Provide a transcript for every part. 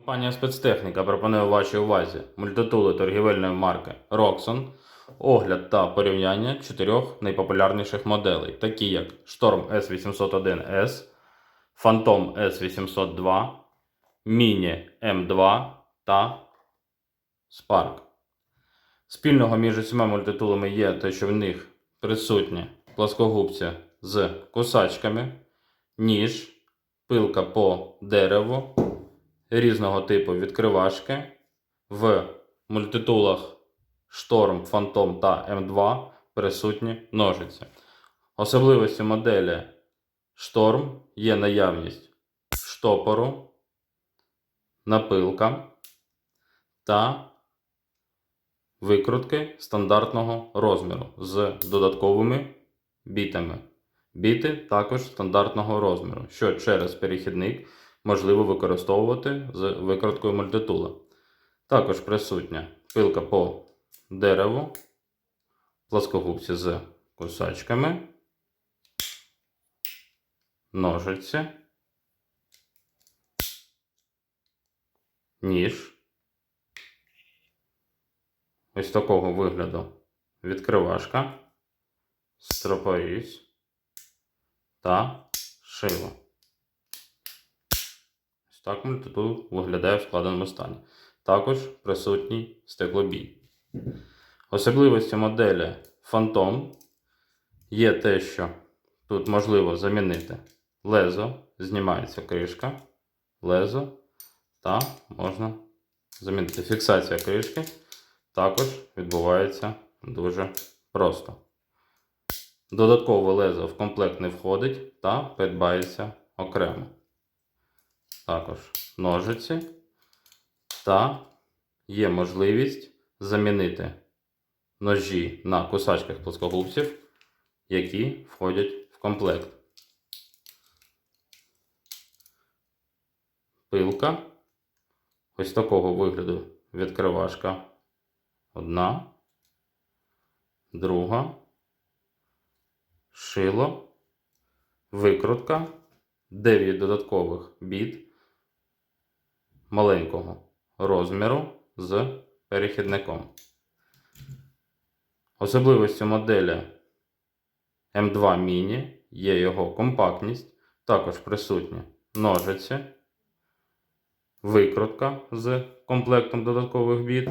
Компанія спецтехніка пропонує вашій увазі мультитули торгівельної марки Roxon, огляд та порівняння чотирьох найпопулярніших моделей, такі як Storm S801S, Phantom S802, Mini M2 та Spark. Спільного між усіма мультитулами є те, що в них присутні плоскогубці з кусачками, ніж, пилка по дереву, різного типу відкривашки. В мультитулах Storm, Phantom та M2 присутні ножиці. Особливістю моделі Storm є наявність штопору, напилка та викрутки стандартного розміру з додатковими бітами. Біти також стандартного розміру, що через перехідник можливо використовувати з викруткою мультитула. Також присутня пилка по дереву, плоскогубці з кусачками, ножиці, ніж. Ось такого вигляду відкривашка, стропоріз та шило. Ось так мультитул виглядає в складеному стані. Також присутній стеклобій. Особливістю моделі Phantom є те, що тут можливо замінити лезо, знімається кришка, лезо та можна замінити фіксація кришки. Також відбувається дуже просто. Додаткове лезо в комплект не входить та придбається окремо. Також ножиці та є можливість замінити ножі на кусачках плоскогубців, які входять в комплект. Пилка. Ось такого вигляду відкривашка. Одна, друга, шило, викрутка, 9 додаткових біт маленького розміру з перехідником. Особливістю моделі M2 Mini є його компактність, також присутні ножиці, викрутка з комплектом додаткових біт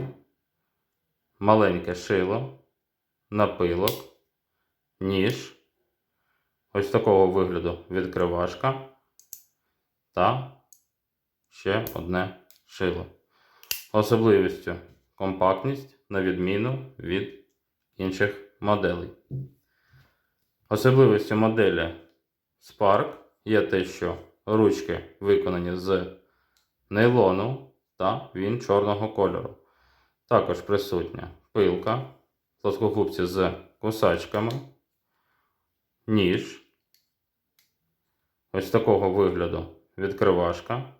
маленьке шило, напилок, ніж, ось такого вигляду відкривашка та ще одне шило. Особливістю компактність на відміну від інших моделей. Особливістю моделі Spark є те, що ручки виконані з нейлону та він чорного кольору. Також присутня пилка, плоскогубці з кусачками, ніж. Ось такого вигляду відкривашка,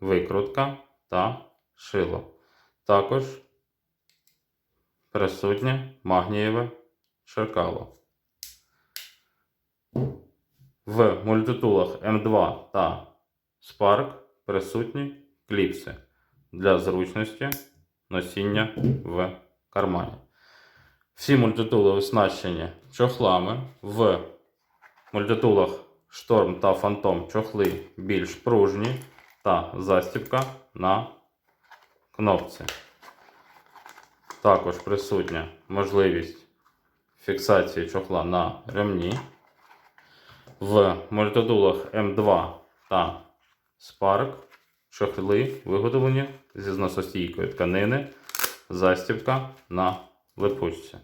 викрутка та шило. Також присутнє магнієве шеркало. В мультитулах М2 та Spark присутні кліпси для зручності носіння в кармані. Всі мультитули оснащені чохлами. В мультитулах Storm та Phantom чохли більш пружні та застібка на кнопці. Також присутня можливість фіксації чохла на ремні. В мультитулах М2 та Spark Чохли виготовлені зі зносостійкої тканини, застібка на липучці.